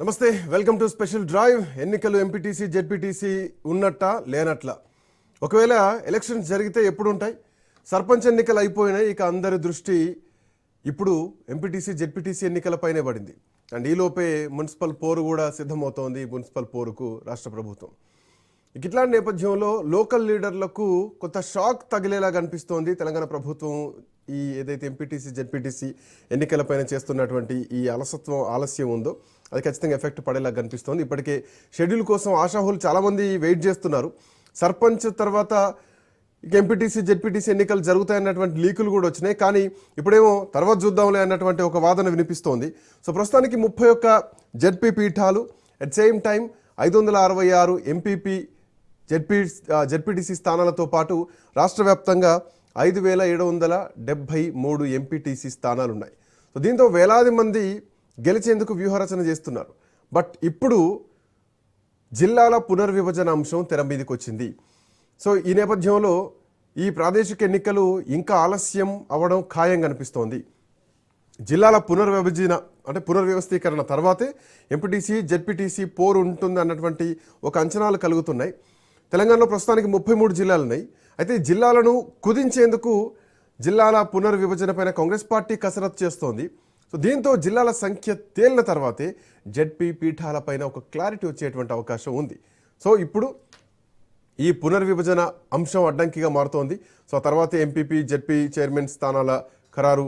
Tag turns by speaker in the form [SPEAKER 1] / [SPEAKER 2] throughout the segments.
[SPEAKER 1] నమస్తే welcome to special drive. ఎన్నికలు MPTC ZPTC ఉన్నట్ట లేనట్ల? ఒకవేళ ఎలక్షన్స్ జరిగితే ఎప్పుడు ఉంటాయి సర్పంచ్ ఎన్నికలు అయిపోయినాయి ఇక అందరి దృష్టి ఇప్పుడు ఎంపీటీసీ జెడ్పీటీసీ ఎన్నికలపైనే పడింది. అండ్ ఈలోపే మున్సిపల్ పోరు కూడా సిద్ధమవుతోంది మున్సిపల్ పోరుకు రాష్ట్ర ప్రభుత్వం. ఇక ఇట్లాంటి నేపథ్యంలో లోకల్ లీడర్లకు కొంత షాక్ తగిలేలా కనిపిస్తోంది తెలంగాణ ప్రభుత్వం ఈ ఏదైతే ఎంపీటీసీ జెడ్పీటీసీ ఎన్నికలపైన చేస్తున్నటువంటి ఈ అలసత్వం ఆలస్యం ఉందో అది ఖచ్చితంగా ఎఫెక్ట్ పడేలా కనిపిస్తోంది. ఇప్పటికే షెడ్యూల్ కోసం ఆశాహులు చాలామంది వెయిట్ చేస్తున్నారు. సర్పంచ్ తర్వాత ఇక ఎంపీటీసీ జెడ్పీటీసీ ఎన్నికలు జరుగుతాయన్నటువంటి లీకులు కూడా వచ్చినాయి. కానీ ఇప్పుడేమో తర్వాత చూద్దాంలే అన్నటువంటి ఒక వాదన వినిపిస్తోంది. సో ప్రస్తుతానికి ముప్పై ఒక్క జెడ్పీ పీఠాలు అట్ సేమ్ టైం ఐదు వందల అరవై ఆరు ఎంపీపీ జెడ్పీ జెడ్పీటీసీ స్థానాలతో పాటు రాష్ట్ర వ్యాప్తంగా ఐదు వేల ఏడు వందల డెబ్భై మూడు ఎంపీటీసీ స్థానాలు ఉన్నాయి సో దీంతో వేలాది మంది గెలిచేందుకు వ్యూహరచన చేస్తున్నారు. బట్ ఇప్పుడు జిల్లాల పునర్విభజన అంశం తెర మీదకి వచ్చింది సో ఈ నేపథ్యంలో ఈ ప్రాదేశిక ఎన్నికలు ఇంకా ఆలస్యం అవ్వడం ఖాయం కనిపిస్తోంది జిల్లాల పునర్విభజన అంటే పునర్వ్యవస్థీకరణ తర్వాతే ఎంపీటీసీ జెడ్పీటీసీ పోరు ఉంటుంది అన్నటువంటి ఒక అంచనాలు కలుగుతున్నాయి. తెలంగాణలో ప్రస్తుతానికి ముప్పై మూడు జిల్లాలు ఉన్నాయి అయితే జిల్లాలను కుదించేందుకు జిల్లాల పునర్విభజనపైన కాంగ్రెస్ పార్టీ కసరత్తు చేస్తోంది. సో దీంతో జిల్లాల సంఖ్య తేలిన తర్వాతే జెడ్పీ పీఠాలపైన ఒక క్లారిటీ వచ్చేటువంటి అవకాశం ఉంది. సో ఇప్పుడు ఈ పునర్విభజన అంశం అడ్డంకిగా మారుతోంది. సో తర్వాత ఎంపీపీ జెడ్పీ చైర్మన్ స్థానాల ఖరారు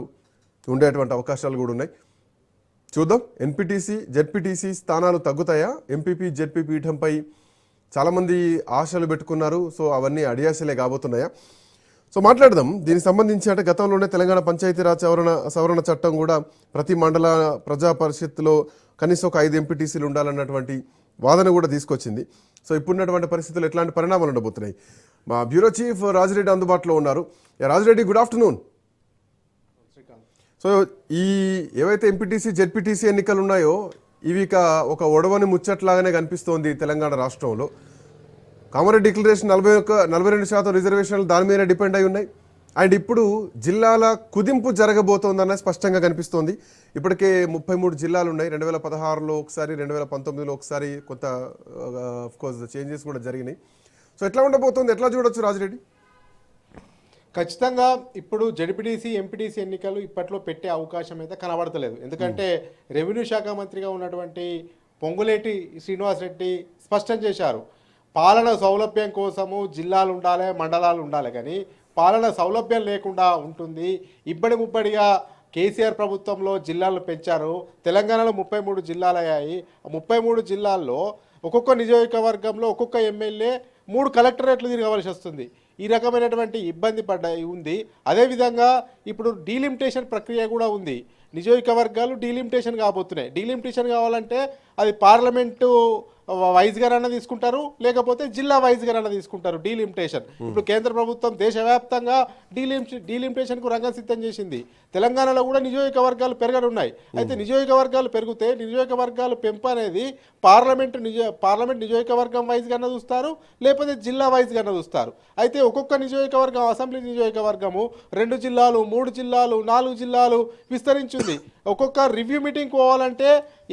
[SPEAKER 1] ఉండేటువంటి అవకాశాలు కూడా ఉన్నాయి. చూద్దాం. ఎన్పిటిసి జెడ్పీటీసీ స్థానాలు తగ్గుతాయా? ఎంపీపీ జెడ్పీ పీఠంపై చాలామంది ఆశలు పెట్టుకున్నారు. సో అవన్నీ అడియాసలే కాబోతున్నాయా? సో మాట్లాడదాం. దీనికి సంబంధించి అంటే గతంలోనే తెలంగాణ పంచాయతీరాజ్ సవరణ సవరణ చట్టం కూడా ప్రతి మండల ప్రజా పరిషత్తులో కనీసం ఒక ఐదు ఎంపీటీసీలు ఉండాలన్నటువంటి వాదన కూడా తీసుకొచ్చింది. సో ఇప్పుడున్నటువంటి పరిస్థితులు ఎట్లాంటి పరిణామాలు ఉండబోతున్నాయి? మా బ్యూరో చీఫ్ రాజిరెడ్డి అందుబాటులో ఉన్నారు. Yeah, Rajireddy good afternoon. So ఈ ఏవైతే ఎంపీటీసీ జెడ్పీటీసీ ఎన్నికలు ఉన్నాయో ఇవి ఒక ఒడవని ముచ్చట్లాగానే కనిపిస్తోంది తెలంగాణ రాష్ట్రంలో. కామారెడ్డి డిక్లరేషన్ నలభై ఒక్క నలభై రెండు శాతం రిజర్వేషన్లు దాని మీద డిపెండ్ అయి ఉన్నాయి. అండ్ ఇప్పుడు జిల్లాల కుదింపు జరగబోతోందన్న స్పష్టంగా కనిపిస్తోంది. ఇప్పటికే ముప్పై మూడు జిల్లాలు ఉన్నాయి. రెండు వేల పదహారులో ఒకసారి రెండు వేల పంతొమ్మిదిలో ఒకసారి కొంత కోర్స్ చేంజెస్ కూడా జరిగినాయి. సో ఎట్లా ఉండబోతోంది? ఎట్లా చూడొచ్చు రాజిరెడ్డి?
[SPEAKER 2] ఖచ్చితంగా ఇప్పుడు జడ్పీటీసీ ఎంపీటీసీ ఎన్నికలు ఇప్పట్లో పెట్టే అవకాశం అయితే కనబడతలేదు. ఎందుకంటే రెవెన్యూ శాఖ మంత్రిగా ఉన్నటువంటి పొంగులేటి శ్రీనివాసరెడ్డి స్పష్టం చేశారు. పాలన సౌలభ్యం కోసము జిల్లాలు ఉండాలి మండలాలు ఉండాలి కానీ పాలన సౌలభ్యం లేకుండా ఉంటుంది. ఇబ్బడి ముబ్బడిగా కేసీఆర్ ప్రభుత్వంలో జిల్లాలు పెంచారు. తెలంగాణలో ముప్పై మూడు జిల్లాలు అయ్యాయి. ముప్పై మూడు జిల్లాల్లో ఒక్కొక్క నియోజకవర్గంలో ఒక్కొక్క ఎమ్మెల్యే మూడు కలెక్టరేట్లు తిరగవలసి వస్తుంది. ఈ రకమైనటువంటి ఇబ్బంది పడ్డ ఉంది. అదేవిధంగా ఇప్పుడు డీలిమిటేషన్ ప్రక్రియ కూడా ఉంది. నియోజకవర్గాలు డీలిమిటేషన్ కాబోతున్నాయి. డీలిమిటేషన్ కావాలంటే అది పార్లమెంటు వైజ్గానైనా తీసుకుంటారు లేకపోతే జిల్లా వైజ్గానైనా తీసుకుంటారు డీలిమిటేషన్. ఇప్పుడు కేంద్ర ప్రభుత్వం దేశవ్యాప్తంగా డీలిమ్ డీలిమిటేషన్కు రంగం సిద్ధం చేసింది. తెలంగాణలో కూడా నియోజకవర్గాలు పెరగనున్నాయి. అయితే నియోజకవర్గాలు పెరిగితే నియోజకవర్గాలు పెంపు అనేది పార్లమెంటు నిజ పార్లమెంట్ నియోజకవర్గం వైజ్గానే చూస్తారు లేకపోతే జిల్లా వైజ్గానే చూస్తారు. అయితే ఒక్కొక్క నియోజకవర్గం అసెంబ్లీ నియోజకవర్గము రెండు జిల్లాలు మూడు జిల్లాలు నాలుగు జిల్లాలు విస్తరించింది. ఒక్కొక్క రివ్యూ మీటింగ్ పోవాలంటే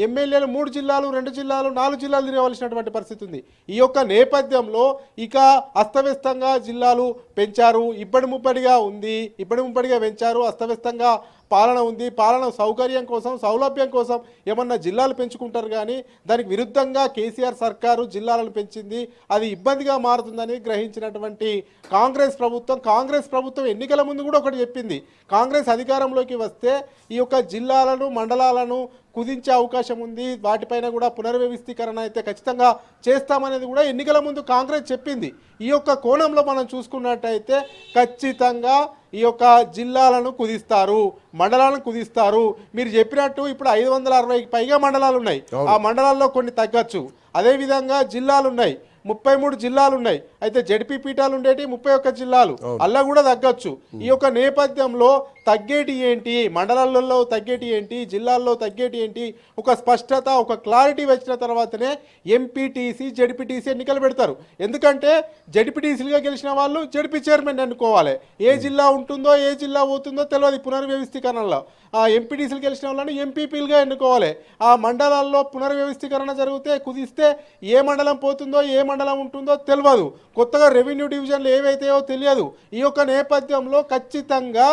[SPEAKER 2] ఎమ్మెల్యేలు మూడు జిల్లాలు రెండు జిల్లాలు నాలుగు జిల్లాలు తిరగవలసినటువంటి పరిస్థితి ఉంది. ఈ యొక్క నేపథ్యంలో ఇక అస్తవ్యస్తంగా జిల్లాలు పెంచారు. ఇప్పటి ముప్పటిగా ఉంది. ఇప్పటి ముప్పటిగా పెంచారు. అస్తవ్యస్తంగా పాలన ఉంది. పాలన సౌకర్యం కోసం సౌలభ్యం కోసం ఏమన్నా జిల్లాలు పెంచుకుంటారు కానీ దానికి విరుద్ధంగా కేసీఆర్ సర్కారు జిల్లాలను పెంచింది. అది ఇబ్బందిగా మారుతుందని గ్రహించినటువంటి కాంగ్రెస్ ప్రభుత్వం కాంగ్రెస్ ప్రభుత్వం ఎన్నికల ముందు కూడా ఒకటి చెప్పింది. కాంగ్రెస్ అధికారంలోకి వస్తే ఈ యొక్క జిల్లాలను మండలాలను కుదించే అవకాశం ఉంది. వాటిపైన కూడా పునర్వ్యవస్థీకరణ అయితే ఖచ్చితంగా చేస్తామనేది కూడా ఎన్నికల ముందు కాంగ్రెస్ చెప్పింది. ఈ యొక్క కోణంలో మనం చూసుకున్నట్టయితే ఖచ్చితంగా ఈ యొక్క జిల్లాలను కుదిస్తారు మండలాలను కుదిస్తారు. మీరు చెప్పినట్టు ఇప్పుడు ఐదు వందల అరవైకి పైగా మండలాలు ఉన్నాయి. ఆ మండలాల్లో కొన్ని తగ్గచ్చు. అదేవిధంగా జిల్లాలు ఉన్నాయి. ముప్పై మూడు జిల్లాలు ఉన్నాయి. అయితే జడ్పీ పీఠాలు ఉండేటి ముప్పై ఒక్క జిల్లాలు. అలా కూడా తగ్గచ్చు. ఈ యొక్క నేపథ్యంలో తగ్గేటి ఏంటి? మండలాలలో తగ్గేటి ఏంటి? జిల్లాల్లో తగ్గేటి ఏంటి? ఒక స్పష్టత ఒక క్లారిటీ వచ్చిన తర్వాతనే ఎంపీటీసీ జడ్పీటీసీ ఎన్నికలు పెడతారు. ఎందుకంటే జడ్పీటీసీలుగా గెలిచిన వాళ్ళు జడ్పీ చైర్మన్ ఎన్నుకోవాలి. ఏ జిల్లా ఉంటుందో ఏ జిల్లా పోతుందో తెలియదు పునర్వ్యవస్థీకరణలో. ఆ ఎంపీటీసీలు గెలిచిన వాళ్ళని ఎంపీపీలుగా ఎన్నుకోవాలి. ఆ మండలాల్లో పునర్వ్యవస్థీకరణ జరిగితే కుదిస్తే ఏ మండలం పోతుందో ఏ మండలం ఉంటుందో తెలియదు కొత్తగా రెవెన్యూ డివిజన్లు ఏవైతాయో తెలియదు. ఈ యొక్క నేపథ్యంలో ఖచ్చితంగా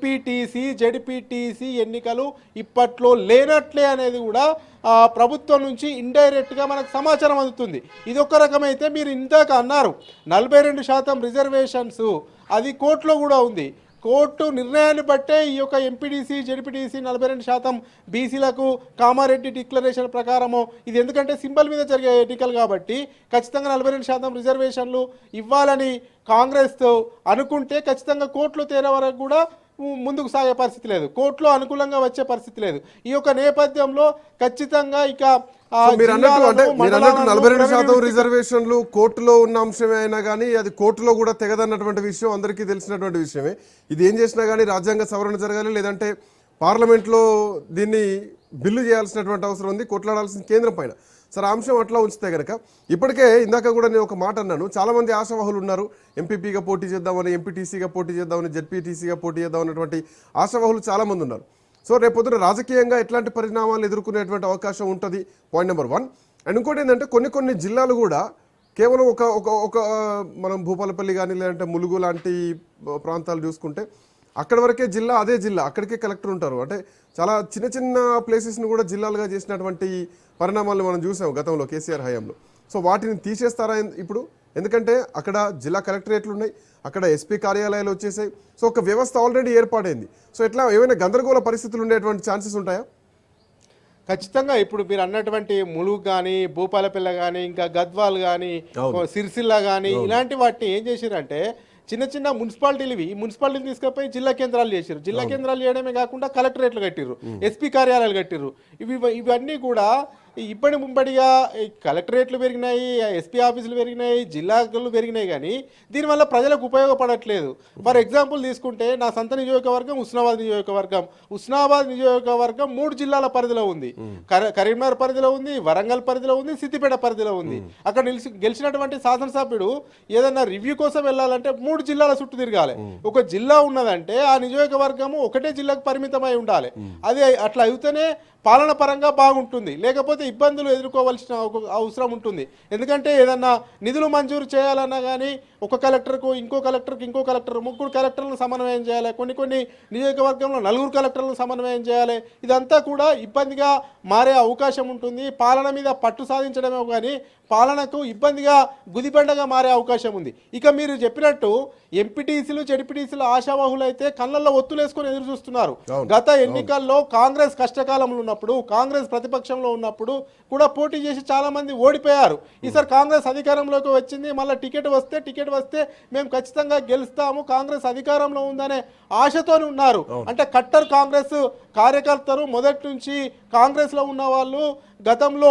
[SPEAKER 2] ఎంపీటీసీ జడ్పీటీసీ ఎన్నికలు ఇప్పట్లో లేనట్లే అనేది కూడా ఆ, ప్రభుత్వం నుంచి ఇండైరెక్ట్గా మనకు సమాచారం అందుతుంది. ఇది ఒక రకమైతే మీరు ఇందాక అన్నారు నలభై రెండు శాతం రిజర్వేషన్స్ అది కోర్టులో కూడా ఉంది. కోర్టు నిర్ణయాన్ని బట్టే ఈ యొక్క ఎంపీడీసీ జడ్పీటీసీ నలభై రెండు శాతం బీసీలకు కామారెడ్డి డిక్లరేషన్ ప్రకారము ఇది ఎందుకంటే సింబల్ మీద జరిగే ఎన్నికలు కాబట్టి ఖచ్చితంగా నలభై రెండు శాతం రిజర్వేషన్లు ఇవ్వాలని కాంగ్రెస్ అనుకుంటే ఖచ్చితంగా కోర్టులో తేరే వరకు కూడా ముందుకు సాగే పరిస్థితి లేదు. కోర్టులో అనుకూలంగా వచ్చే పరిస్థితి లేదు. ఈ యొక్క నేపథ్యంలో ఖచ్చితంగా ఇక
[SPEAKER 1] నలభై రెండు శాతం రిజర్వేషన్లు కోర్టులో ఉన్న అంశమే అయినా కానీ అది కోర్టులో కూడా తెగదన్నటువంటి విషయం అందరికీ తెలిసినటువంటి విషయమే. ఇది ఏం చేసినా కానీ రాజ్యాంగ సవరణ జరగాలి లేదంటే పార్లమెంట్లో దీన్ని బిల్లు చేయాల్సినటువంటి అవసరం ఉంది కొట్లాడాల్సిన కేంద్రం పైన. సరే అంశం అట్లా ఉంచితే కనుక ఇప్పటికే ఇందాక కూడా నేను ఒక మాట అన్నాను. చాలామంది ఆశావాహులు ఉన్నారు ఎంపీపీగా పోటీ చేద్దామని ఎంపీటీసీగా పోటీ చేద్దామని జెడ్పీటీసీగా పోటీ చేద్దాం అన్నటువంటి ఆశావాహులు చాలామంది ఉన్నారు. సో రేపొద్దున రాజకీయంగా ఎట్లాంటి పరిణామాలు ఎదుర్కొనేటువంటి అవకాశం ఉంటుంది? పాయింట్ నెంబర్ వన్ అండ్ ఇంకోటి ఏంటంటే కొన్ని కొన్ని జిల్లాలు కూడా కేవలం ఒక ఒక ఒక మనం భూపాలపల్లి కానీ లేదంటే ములుగు లాంటి ప్రాంతాలు చూసుకుంటే అక్కడ వరకే జిల్లా అదే జిల్లా అక్కడికే కలెక్టర్ ఉంటారు. అంటే చాలా చిన్న చిన్న ప్లేసెస్ని కూడా జిల్లాలుగా చేసినటువంటి పరిణామాలు మనం చూసాం గతంలో కేసీఆర్ హయాంలో. సో వాటిని తీసేస్తారా ఇప్పుడు? ఎందుకంటే అక్కడ జిల్లా కలెక్టరేట్లు ఉన్నాయి అక్కడ ఎస్పీ కార్యాలయాలు వచ్చేసాయి. సో ఒక వ్యవస్థ ఆల్రెడీ ఏర్పాటైంది. సో ఎట్లా ఏమైనా గందరగోళ పరిస్థితులు ఉండేటువంటి ఛాన్సెస్ ఉంటాయా?
[SPEAKER 2] ఖచ్చితంగా ఇప్పుడు మీరు అన్నటువంటి ములుగు కానీ భూపాలపిల్ల కానీ ఇంకా గద్వాల్ కానీ. సిరిసిల్ల కానీ ఇలాంటి వాటిని ఏం చేసిరంటే చిన్న చిన్న మున్సిపాలిటీలు ఇవి మున్సిపాలిటీలు తీసుకుపోయి జిల్లా కేంద్రాలు చేసిరు జిల్లా కేంద్రాలు చేయడమే కాకుండా కలెక్టరేట్లు కట్టిర్రు ఎస్పీ కార్యాలయాలు కట్టిర్రు. ఇవి ఇవన్నీ కూడా ఇబ్బడి ముంబడిగా ఈ కలెక్టరేట్లు పెరిగినాయి ఎస్పీ ఆఫీసులు పెరిగినాయి జిల్లాలు పెరిగినాయి కానీ దీనివల్ల ప్రజలకు ఉపయోగపడట్లేదు. ఫర్ ఎగ్జాంపుల్ తీసుకుంటే నా సొంత నియోజకవర్గం ఉస్నాబాద్ నియోజకవర్గం. ఉస్నాబాద్ నియోజకవర్గం మూడు జిల్లాల పరిధిలో ఉంది. కర- కరీంనగర్ పరిధిలో ఉంది వరంగల్ పరిధిలో ఉంది సిద్దిపేట పరిధిలో ఉంది. అక్కడ నిలిచి గెలిచినటువంటి శాసనసభ్యుడు ఏదన్నా రివ్యూ కోసం వెళ్ళాలంటే మూడు జిల్లాల చుట్టూ తిరగాలి. ఒక జిల్లా ఉన్నదంటే ఆ నియోజకవర్గము ఒకటే జిల్లాకు పరిమితమై ఉండాలి. అది అట్లా అయితేనే పాలన పరంగా బాగుంటుంది. లేకపోతే ఇబ్బందులు ఎదుర్కోవాల్సిన అవసరం ఉంటుంది. ఎందుకంటే ఏదన్నా నిధులు మంజూరు చేయాలన్నా కానీ ఒక కలెక్టర్కు ఇంకో కలెక్టర్కి ఇంకో కలెక్టర్ ముగ్గురు కలెక్టర్లను సమన్వయం చేయాలి. కొన్ని కొన్ని నియోజకవర్గంలో నలుగురు కలెక్టర్లను సమన్వయం చేయాలి. ఇదంతా కూడా ఇబ్బందిగా మారే అవకాశం ఉంటుంది. పాలన మీద పట్టు సాధించడమే కానీ పాలనకు ఇబ్బందిగా గుదిబండగా మారే అవకాశం ఉంది. ఇక మీరు చెప్పినట్టు ఎంపీటీసీలు జడ్పీటీసీలు ఆశావాహులు అయితే కళ్ళల్లో ఒత్తులేసుకొని ఎదురు చూస్తున్నారు. గత ఎన్నికల్లో కాంగ్రెస్ కష్టకాలంలో ఉన్నప్పుడు కాంగ్రెస్ ప్రతిపక్షంలో ఉన్నప్పుడు కూడా పోటీ చేసి చాలా మంది ఓడిపోయారు. ఈసారి కాంగ్రెస్ అధికారంలోకి వచ్చింది. మళ్ళీ టికెట్ వస్తే టికెట్ వస్తే మేము ఖచ్చితంగా గెలుస్తాము. కాంగ్రెస్ అధికారంలో ఉందనే ఆశతోనే ఉన్నారు. అంటే కట్టర్ కాంగ్రెస్ కార్యకర్తలు మొదటి నుంచి కాంగ్రెస్లో ఉన్న వాళ్ళు గతంలో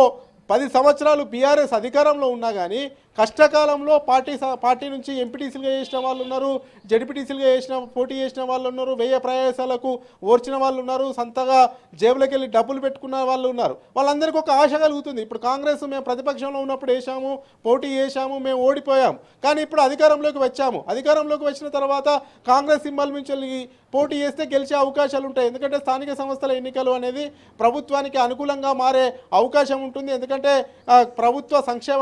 [SPEAKER 2] పది సంవత్సరాలు బీఆర్ఎస్ అధికారంలో ఉన్నా కానీ కష్టకాలంలో పార్టీ స- పార్టీ నుంచి ఎంపీటీసీలుగా చేసిన వాళ్ళు ఉన్నారు జడ్పీటీసీలుగా చేసిన పోటీ చేసిన వాళ్ళు ఉన్నారు వ్యయ ప్రయాసాలకు ఓర్చిన వాళ్ళు ఉన్నారు సొంతగా జేబులోకి వెళ్ళి డబ్బులు పెట్టుకున్న వాళ్ళు ఉన్నారు వాళ్ళందరికీ ఒక ఆశ కలుగుతుంది. ఇప్పుడు కాంగ్రెస్ మేము ప్రతిపక్షంలో ఉన్నప్పుడు వేసాము పోటీ చేశాము మేము ఓడిపోయాం. కానీ ఇప్పుడు అధికారంలోకి వచ్చాము. అధికారంలోకి వచ్చిన తర్వాత కాంగ్రెస్ సింబల్ నుంచి పోటీ చేస్తే గెలిచే అవకాశాలు ఉంటాయి. ఎందుకంటే స్థానిక సంస్థల ఎన్నికలు అనేది ప్రభుత్వానికి అనుకూలంగా మారే అవకాశం ఉంటుంది. ఎందుకంటే ప్రభుత్వ సంక్షేమ